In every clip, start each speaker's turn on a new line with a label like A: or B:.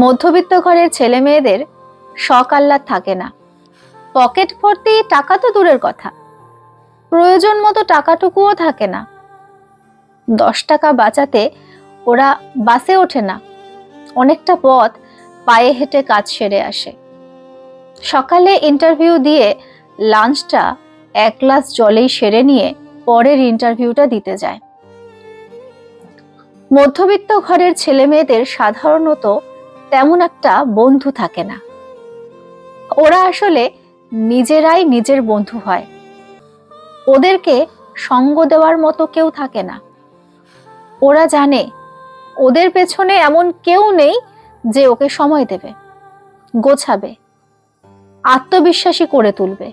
A: মধ্যবিত্ত ঘরের ছেলে মেয়েদের শখ আহ্লাদ থাকে না। পকেট ভর্তি টাকা তো দূরের কথা। প্রয়োজন মতো টাকাটুকুও থাকে না। দশ টাকা বাঁচাতে ওরা বাসে ওঠে না। অনেকটা পথ পায়ে হেঁটে কাজ সেরে আসে। সকালে ইন্টারভিউ দিয়ে লাঞ্চটা এক গ্লাস জলেই সেরে নিয়ে পরের ইন্টারভিউটা দিতে যায়। মধ্যবিত্ত ঘরের ছেলে মেয়েদের সাধারণত তেমন একটা বন্ধু থাকে না। ওরা আসলে নিজেরাই নিজের বন্ধু হয়। ওদেরকে সঙ্গ দেওয়ার মতো কেউ থাকে না। ওরা জানে ওদের পেছনে এমন কেউ নেই যে ওকে সময় দেবে, গোছাবে, আত্মবিশ্বাসী করে তুলবে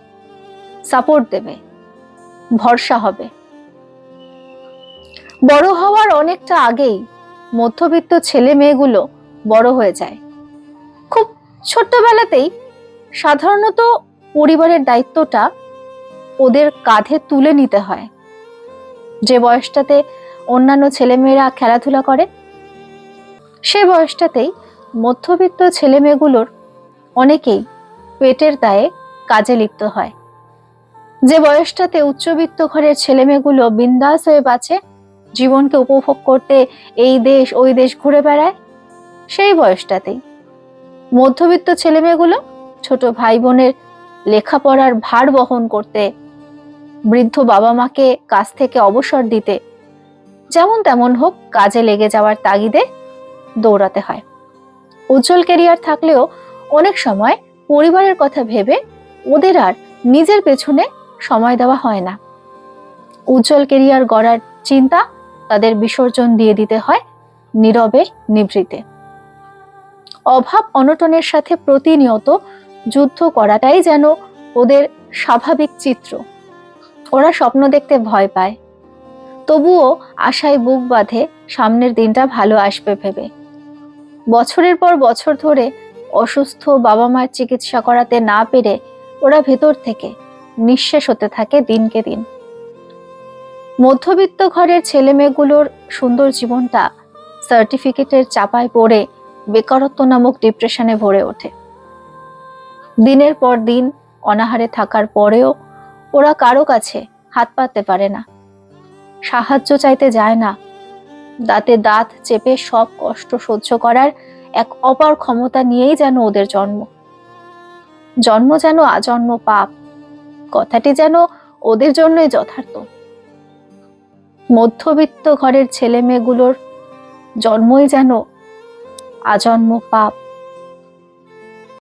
A: সাপোর্ট দেবে, ভরসা হবে। বড় হওয়ার অনেকটা আগেই মধ্যবিত্ত ছেলে মেয়েগুলো বড় হয়ে যায়। খুব ছোট্টবেলাতেই সাধারণত পরিবারের দায়িত্বটা ওদের কাঁধে তুলে নিতে হয়। যে বয়সটাতে অন্যান্য ছেলেমেয়েরা খেলাধুলা করে, সে বয়সটাতেই মধ্যবিত্ত ছেলেমেয়েগুলোর অনেকেই পেটের দায়ে কাজে লিপ্ত হয়। যে বয়সটাতে উচ্চবিত্ত ঘরের ছেলেমেয়েগুলো বিন্দাস হয়ে বাঁচে, জীবনকে উপভোগ করতে এই দেশ, ওই দেশ ঘুরে বেড়ায় সেই বয়সটাতেই। মধ্যবিত্ত ছেলেমেয়েগুলো ছোট ভাই বোনের লেখাপড়ার ভার বহন করতে, বৃদ্ধ বাবা মাকে কাজ থেকে অবসর দিতে, যেমন তেমন হোক কাজে লেগে যাওয়ার তাগিদে দৌড়াতে হয়। উজ্জ্বল কেরিয়ার থাকলেও অনেক সময় পরিবারের কথা ভেবে ওদের আর নিজের পেছনে সময় দেওয়া হয় না। উজ্জ্বল কেরিয়ার গড়ার চিন্তা তাদের বিসর্জন দিয়ে দিতে হয় নীরবে নিভৃতে। অভাব অনটনের সাথে প্রতিনিয়ত যুদ্ধ করাটাই যেন ওদের স্বাভাবিক চিত্র। ওরা স্বপ্ন দেখতে ভয় পায়। তবুও আশায় বুক বাঁধে সামনের দিনটা ভালো আসবে ভেবে। বছরের পর বছর ধরে অসুস্থ বাবা মায়ের চিকিৎসা করাতে না পেরে ওরা ভেতর থেকে নিঃশেষ হতে থাকে দিনকে দিন। মধ্যবিত্ত ঘরের ছেলে মেয়েগুলোর সুন্দর জীবনটা সার্টিফিকেটের চাপায় পড়ে বেকারত্ব নামক ডিপ্রেশনে ভরে ওঠে। দিনের পর দিন, অনাহারে থাকার পরেও ওরা কারও কাছে হাত পাততে পারে না। সাহায্য চাইতে যায় না। দাঁতে দাঁত চেপে সব কষ্ট সহ্য করার এক অপার ক্ষমতা নিয়েই যেন ওদের জন্ম। জন্ম যেন আজন্ম পাপ, কথাটি যেন ওদের জন্যই যথার্থ। মধ্যবিত্ত ঘরের ছেলে মেয়েগুলোর জন্মই যেন আজন্ম পাপ।